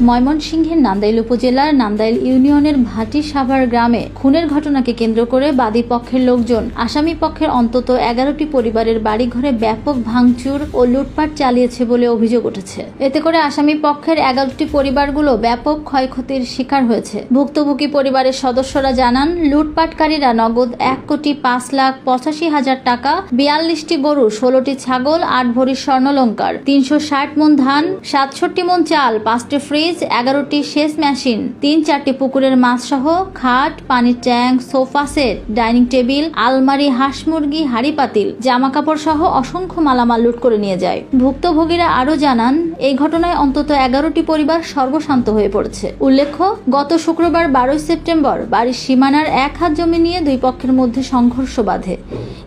ময়মনসিংহের নান্দাইল উপজেলার নান্দাইল ইউনিয়নের ভাটি সাভার গ্রামে খুনের ঘটনাকে কেন্দ্র করে বাদী পক্ষের লোকজন, আসামি পক্ষের অন্তত এগারোটি পরিবারের বাড়িঘরে ব্যাপক ভাঙচুর ও লুটপাট চালিয়েছে বলে অভিযোগ উঠেছে। এতে করে আসামি পক্ষের এগারোটি পরিবারগুলো ব্যাপক ক্ষয়ক্ষতির শিকার হয়েছে। ভুক্তভোগী পরিবারের সদস্যরা জানান, লুটপাটকারীরা নগদ এক কোটি পাঁচ লাখ পঁচাশি হাজার টাকা, বিয়াল্লিশটি গরু, ষোলোটি ছাগল আট ভরি স্বর্ণলঙ্কার, তিনশো ষাট মন ধান, সাতষট্টি মন চাল, পাঁচটি ফ্রিজ, এগারোটি শেষ মেশিন, তিন চারটি পুকুরের মাছ সহ খাট, পানির tank, sofa set, dining table, আলমারি, হাঁস মুরগি, হাড়ি পাতিল জামা কাপড় সহ অসংখ্য মালামাল লুট করে নিয়ে যায়। ভুক্তভোগীরা আরও জানান, এই ঘটনায় অন্তত এগারোটি পরিবার সর্বশান্ত হয়ে পড়েছে। উল্লেখ্য, গত শুক্রবার বারোই সেপ্টেম্বর বাড়ির সীমানার এক হাত জমি নিয়ে দুই পক্ষের মধ্যে সংঘর্ষ বাধে।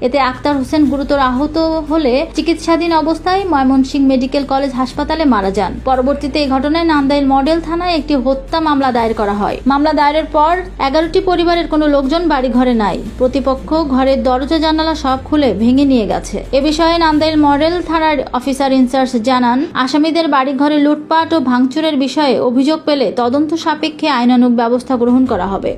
এতে আক্তার হোসেন গুরুতর আহত হলে চিকিৎসাধীন অবস্থায় ময়মনসিংহ মেডিকেল কলেজ হাসপাতালে মারা যান। পরবর্তীতে এই ঘটনায় নান্দাইল মডেল থানায় একটি হত্যা মামলা দায়ের করা হয়। মামলা দায়েরের পর এগারোটি পরিবারের কোনো লোকজন বাড়ি ঘরে নাই। প্রতিপক্ষ ঘরের দরজা জানালা সব খুলে ভেঙে নিয়ে গেছে। এ বিষয়ে নান্দাইল মডেল থানার অফিসার ইনচার্জ জানান, আসামিদের বাড়ি ঘরে লুটপাট ও ভাঙচুরের বিষয়ে অভিযোগ পেলে তদন্ত সাপেক্ষে আইনানুগ ব্যবস্থা গ্রহণ করা হবে।